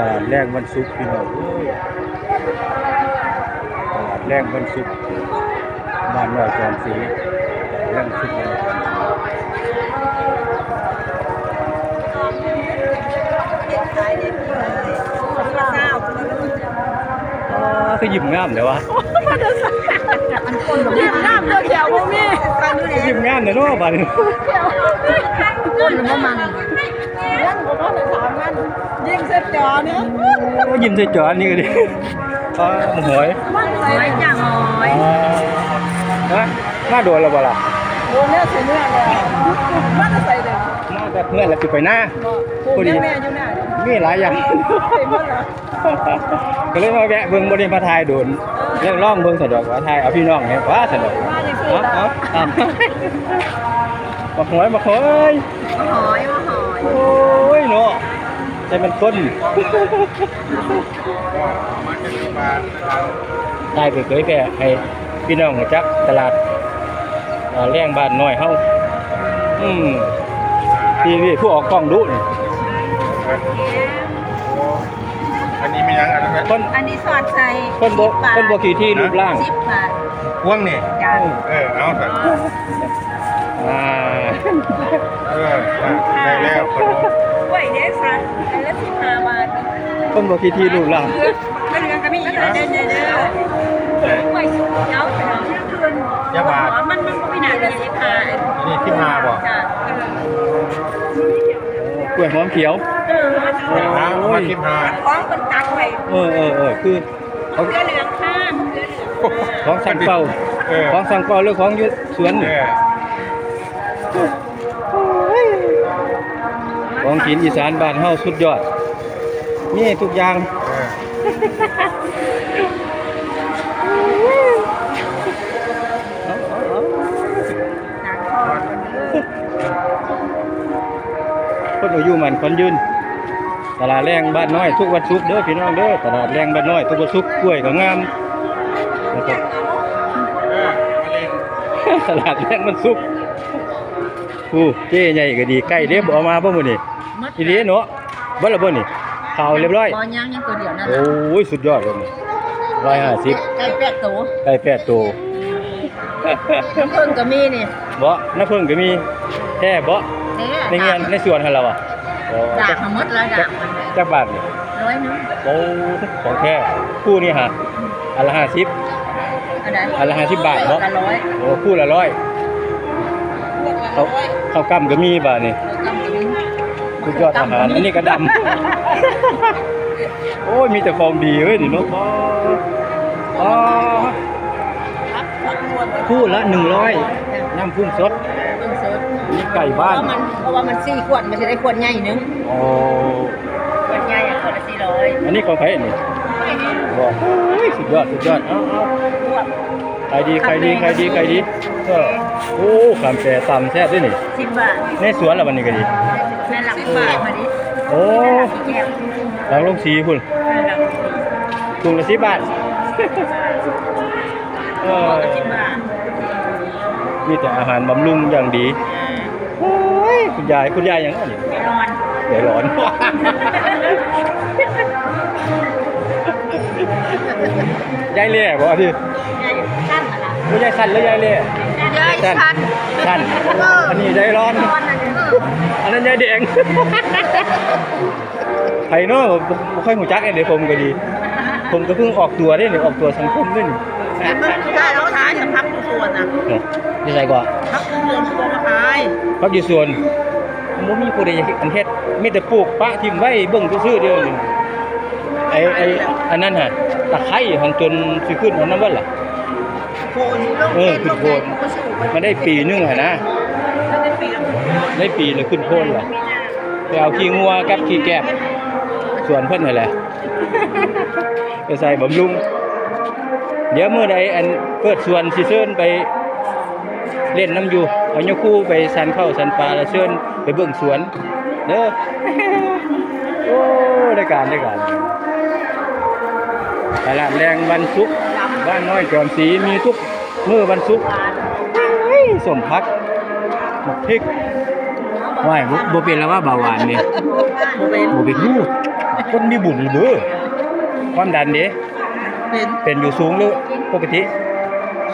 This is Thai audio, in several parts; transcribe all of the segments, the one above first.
ตลาดแรงวันศุกร์พี่น้องเอ้ยตลาดแรงวันศุกร์บ้านน้อยจอมศรีแรงวันศุกร์บ้านน้อยจอมศรีอ๋อคือยิ้มงามเลยวะ ยิ้มน้ำเลือดเขียวบ่มียิ้มงามเลยเนาะบ้านนี้ก้นหรือบ่มันยังบ่พอได้ถามมันยิงเสร็จจอเนี่ยโอ้ยิ้มใส่จอนี่ก็ดีอ๋อหมวยหอยจ้าหอยฮะน่าโดนแล้วบ่ล่ะโดนเนี่ยใส่เนื้อแล้วมันจะใส่เลยน่าจะเพื่อนแล้วสิไปหน้าผู้ดีแม่อยู่หน้ามีหลายอย่างก็เลยมาแวะเบิ่งบ่ได้มาถ่ายโดนเรื่องร่องเบิ่งสะดวกว่าถ่ายเอาพี่น้องเนี่ยว่าสะดวกมาจังซี่เอาล่ะเอาเอามาหอยมาหอยมาหอยมาหอยโอ้ยเนาะใจมันคนได้ไปเคยแก่ให้พี่น้องรู้จักตลาดอ่าแรงบ้านน้อยเฮาอืมทีวีผู้ออกกล้องดูนี่อันนี้มี ยังอันนั้นคนอันนี้สอดใส่คนบ่คนบ่ขี่ที่รูปร่าง10บาทพ่วงนี่จ้าเออเอาแต่อ่าเออได้แล้วคนกล้วยเด้ซันอันละ15บาทคนบ่ขี่ที่รูปร่างไม่เหลือก็มีอยู่เด้อเด้อเด้อกล้วยสุกเหนียวเหนียวคืนยาบาทมันมันบ่มีหน้าเลย15นี่ที่มาบ่จ้าก ล้วยหอมเขียวเออมันน้ำมาคิดหาของคนตักไว้เออเออเออคือเขาเกลือเหลืองข้ามเกลือเหลืองของสั่งเป้าเออของสั่งเป้าหรือของอยุสวนเอนี่อของกินอีสานบ้านเฮาสุดยอดนี่ทุกอย่างเออ คนอายุมันคนยืน ตลาดแรงบ้านน้อย ทุกวันศุกร์เด้อพี่น้องเด้อตลาดแรงบ้านน้อยทุกวันศุกร์กล้วยก็งามนะครับเออมาเล่นตลาดแรงมันศุกร์อู้เจ๊ใหญ่ก็ดีใกล้เด้บ่เอามาบ่มื้อนี้อีหลีเนาะเบ่ละบ่นี่ข่าวเรียบร้อยบอลยังยังตัวเดียวนั่นโอ้ยสุดยอดเลยนี่150ไก่แปดตัวไก่แปดตัวน้ำผึ้งก็มีนี่บ่น้ำผึ้งก็มีแค่บ่ เอ๊ะในเงินในสวนหั่นล่ะวะโอ้ดาจับกทั้งหมดแล้วดาบมันจักบาทนี่ร้อยหนึงโอ้ของแท้คู่นี่ฮะอันละ50อันไหนอันละ50บาทบ่ละร้อยโอ้คู่ละร้อยพวกละเขาร้อยข้าวกำก็มีบาทนี่กำกินสุดยอดอาหารอันนี้ก็ดำโอ้ยมีแต่ของดีเว้ยนี่เนาะอ๋ออ๋อครับผักรวมคู่ละ100น้ำพุ่งสดเพิ่งซื้อ นี่ไก่เพบ้าราะนมันเพราะว่ามันสี่ขวดมันจะได้ขวดใหญ่หนึงโอ้ขวดใหญ่อะขวดละสี่ร้อยอันนี้ของไผนี่บอกโอ้ยสุดยอดสุดยอดเอาเอาขวดใครดีใครดีใครดีใครดีก็โอ้ขามแต่ตำแซ่บด้วยนี่สิบบาทในสวนละวันนี้ก็ดี แม่หลักสิบบาทมาดิโอ้แก้วหลังลงสีคุณแม่หลักถุงละสิบบาทเอขอวดละสิบบาทมีแต่อาหารบำรุงอย่างดีอ่าโอ้ย คุณยายคุณยายอย่างนั้นนี่ไม่ร้อนเดี๋ยวร้อนยายเล่บ่ที่ยายสั้นอะไรไม่ยายสั้นหรือยายเล่ยายสั้นสั้นอันนี้ยายร้อนร้อนอันนี้อันนั้นยายแดงไผเนาะบ่บ่ค่อยหูจักเด้ผมก็ดี ผมก็เพิ่งออกตัวได้นี่ออกตัวสังคมด้วยนี่ แต่มันได้แล้วขายจะพักทุกส่วนนะเนาะนี่ใส่กว่าพักทุกส่วนตัวมาขายพักอยู่ส่วนบ่มีผู้ใดอยากอันเฮ็ดมีแต่ปลูกปะทิ่มไว้เบิ่งซื่อๆเดียวนี่ไอ้ไอ้อันนั้นน่ะตะไคร้หันจนสิขึ้นอันนั้นเบิดล่ะ โคนลงเอเอองขึ้นโคนก็สู้มันได้ปีนึงหั่นนะได้ปีละได้ปีเลยขึ้นโคนล่ะไปเอาขี้งัวกับขี้แกบส่วนเพิ่นนั่นแหละ ไปใส่บำรุง เดี๋ยวมื้อใดอันเปิดสวนสิเชิญไปเล่นน้ำอยู่เอายกคู่ไปสันเข้าสันปลาแล้วเชิญไปเบิ่งสวนเด้อโอ้ได้การได้การตลาดแรงวันศุกร์บ้านน้อยจอมศรีมีทุกมื้อวันศุกร์เฮ้ยสมพักหมกพริกเอาใบว่ายบ่บ่เป็นแล้วว่าเบาหวานนี่บ่เป็นบ่เป็นลูกคนมีบุญเด้อความดันเด้ เป็นเป็นอยู่สูงหรือปกติ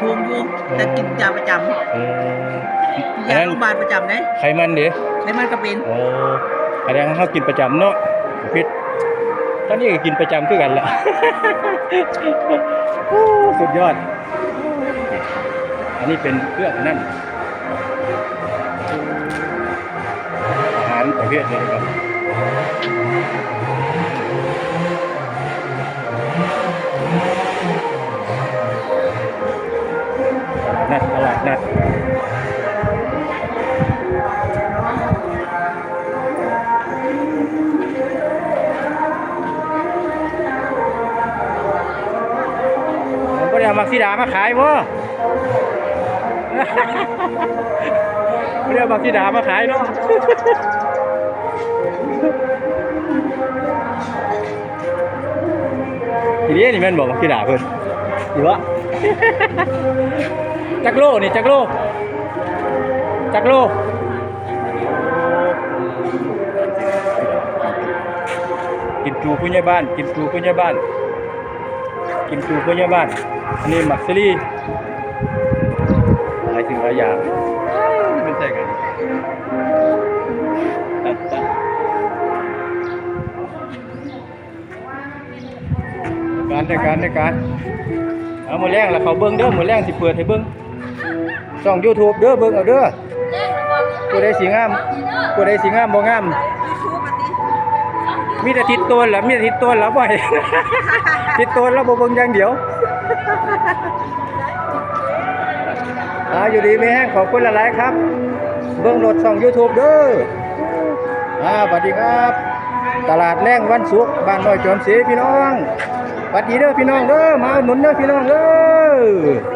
สูงอยู่แต่กินยาประจำอืมกินอันยานั้นโรงพยาบาลประจำเด้ไขมันเด้ไขมันก็เป็นโอ้แสดงว่าเฮากินประจำเนาะพิษตอนนี้ก็กินประจำคือกันล่ะโอ้สุดยอด อันนี้เป็นเครื่องนั่นอาหารประเภทนี้ครับ เอามักซีดามาขายบ่ไม่ได้เอาบักที่ดามาขายเนาะทีนี้นี่แม่นบอกบักที่ดาเพิ่นอยู่วะจักโลนี่จักโลจักโลกินจูผู้ใหญ่บ้าน กินจูผู้ใหญ่บ้าน กินจูผู้ใหญ่บ้าน อันนี้หมักซลี่หลายสิ่งหลายอย่างมันใช่กันการในการในการเอามือแรงแล้วเขาเบิ้งเด้อมือแรงสิเปิดให้เบิ้งช่อง YouTube เด้อเบิ้งเอาเด้อผู้ใดสิงามผู้ใดสิงามบ่งามมีแต่ทิศตัวแล้วมีแต่ทิศตัวแล้วบ่อยทิศตัวแล้วบ่เบิ่งอย่างเดียว อ่าอยู่ดีไม่แห้งขอบคุณหลายๆครับ เบื้องโหลดส่อง YouTube เด้ออ่าสวัสดีครับ ตลาดแรงวันศุกร์บ้านน้อยจอมศรีพี่น้องสวัสดีเด้อพี่น้องเด้อมาหนุนเด้อพี่น้องเด้อ